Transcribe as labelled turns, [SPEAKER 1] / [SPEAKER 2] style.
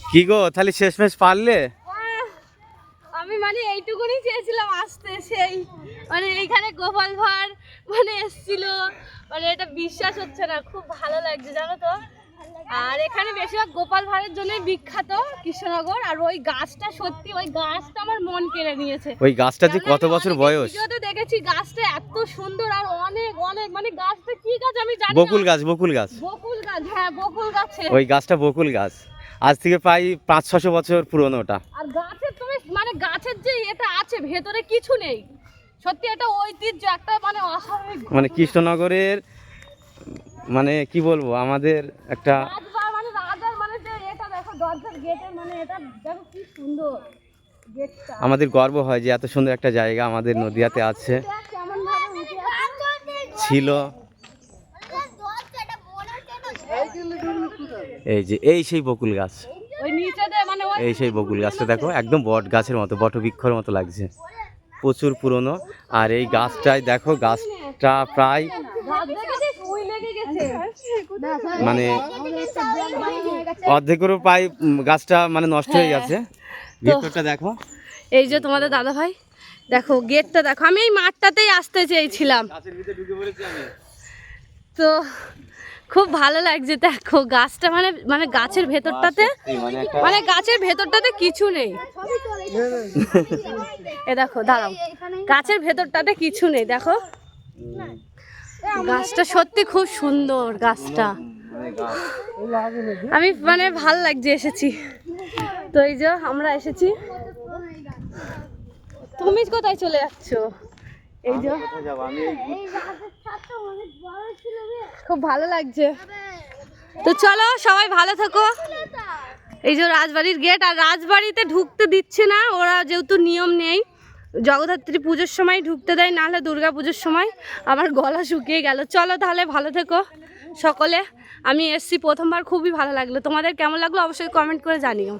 [SPEAKER 1] কি গো তাহলে শেষমেশ পারলে?
[SPEAKER 2] আমি মানে এইটুকুনি চেয়েছিলাম আসতে সেই মানে এইখানে গোপাল ভাঁড় মানে এসেছিল। মানে এটা বিশ্বাস হচ্ছে না খুব ভালো লাগছে জানো তো? আর এখানে বেশিরভাগ গোপাল ভাঁড়ের জন্য বিখ্যাত কৃষ্ণনগর আর ওই গাছটা সত্যি ওই গাছটা আমার মন কেড়ে নিয়েছে।
[SPEAKER 1] ওই গাছটা যে কত বছর বয়স?
[SPEAKER 2] ভিডিওতে দেখেছি গাছটা এত সুন্দর আর অনেক অনেক মানে গাছটা কি গাছ আমি জানি
[SPEAKER 1] বকুল গাছ বকুল গাছ।
[SPEAKER 2] বকুল গাছ হ্যাঁ বকুল গাছে
[SPEAKER 1] ওই গাছটা বকুল গাছ। আজ থেকে প্রায় পাঁচ ছশো বছর পুরনো ওটা।
[SPEAKER 2] আর গাছের তুমি মানে গাছের যে এটা আছে ভেতরে কিছু নেই। সত্যি এটা ঐতিহ্য একটা মানে অস্বাভাবিক
[SPEAKER 1] মানে কৃষ্ণনগরের মানে কি বলব আমাদের একটা
[SPEAKER 2] মানে রাজার মানে যে এটা দেখো দরজার গেটের মানে এটা দেখো কি সুন্দর
[SPEAKER 1] আমাদের গর্ব হয় যে এত সুন্দর একটা জায়গা আমাদের নদিয়াতে আছে। ছিল। এই যে এই সেই বকুল গাছ।
[SPEAKER 2] মানে
[SPEAKER 1] এই সেই বকুল গাছটা দেখো একদম বট গাছের মতো বটবৃক্ষর মতো লাগছে। প্রচুর পুরনো। আর এই গাছটায় দেখো গাছটা প্রায় মানে অর্ধেকেরও প্রায় গাছটা মানে নষ্ট হয়ে গেছে। ভিতরটা দেখো।
[SPEAKER 2] এই যে তোমাদের দাদা ভাই দেখো গেটটা দেখো আমি এই মাঠটাতেই আসতে চেয়েছিলাম। তো খুব ভালো লাগছে দেখো গাছটা মানে মানে গাছের ভেতরটাতে
[SPEAKER 1] মানে
[SPEAKER 2] মানে গাছের ভেতরটাতে কিছু নেই। এ দেখো দাঁড়াও গাছের ভেতরটাতে কিছু নেই দেখো। গাছটা সত্যি খুব সুন্দর গাছটা। আমি মানে ভালো লাগছে এসেছি। তো এই যে আমরা এসেছি। তুমি কোথায় চলে যাচ্ছ? এই যে
[SPEAKER 1] কোথায় যাব আমি এই
[SPEAKER 2] খুব ভালো লাগছে। তো চলো, সবাই ভালো থাকো। এই যে রাজবাড়ির গেট আর রাজবাড়িতে ঢুকতে দিচ্ছে না, ওরা যেহেতু নিয়ম নেই। জগদ্ধাত্রী পুজোর সময় ঢুকতে দেয় নাহলে দুর্গা পুজোর সময় আমার গলা শুকিয়ে গেল। চলো তাহলে, ভালো থেকো সকলে। আমি এসছি প্রথমবার, খুবই ভালো লাগল। তোমাদের কেমন লাগল অবশ্যই কমেন্ট করে জানিও।